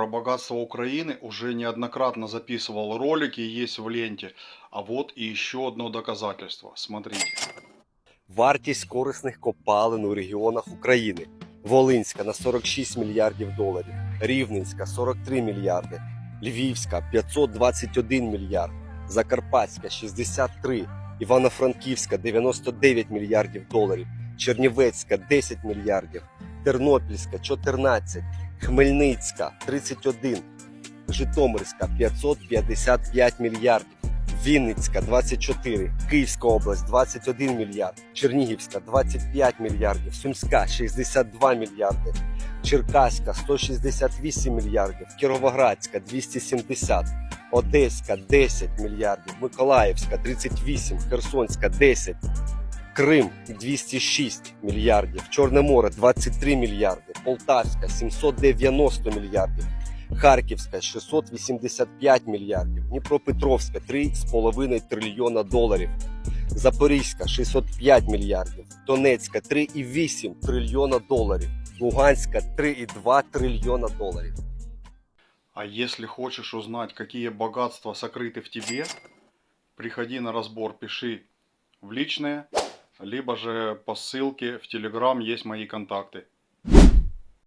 про богатство Украины уже неоднократно записывал ролики, есть в ленте. А вот и еще одно доказательство. Смотрите. Вартість корисних копалин у регіонах України. Волинська на 46 мільярдів доларів, Рівненська 43 мільярди, Львівська 521 мільярд, Закарпатська 63, Івано-Франківська 99 мільярдів доларів, Чернівецька 10 мільярдів, Тернопільська 14, Хмельницька 31, Житомирська 555 мільярдів. Вінницька 24, Київська область 21 мільярд, Чернігівська 25 мільярдів, Сумська 62 мільярди, Черкаська 168 мільярдів, Кіровоградська 270, Одеська 10 мільярдів, Миколаївська 38, Херсонська 10, Крим 206 мільярдів, Чорне море 23 мільярди, Полтавська 790 мільярдів. Харківська 685 мільярдів, Дніпропетровська 3,5 трильйона доларів, Запорізька 605 мільярдів, Донецька 3,8 трильйона доларів, Луганська 3,2 трильйона доларів. А если хочешь узнать, какие богатства сокрыты в тебе, приходи на разбор, пиши в личные, либо же по ссылке в Телеграм есть мои контакты.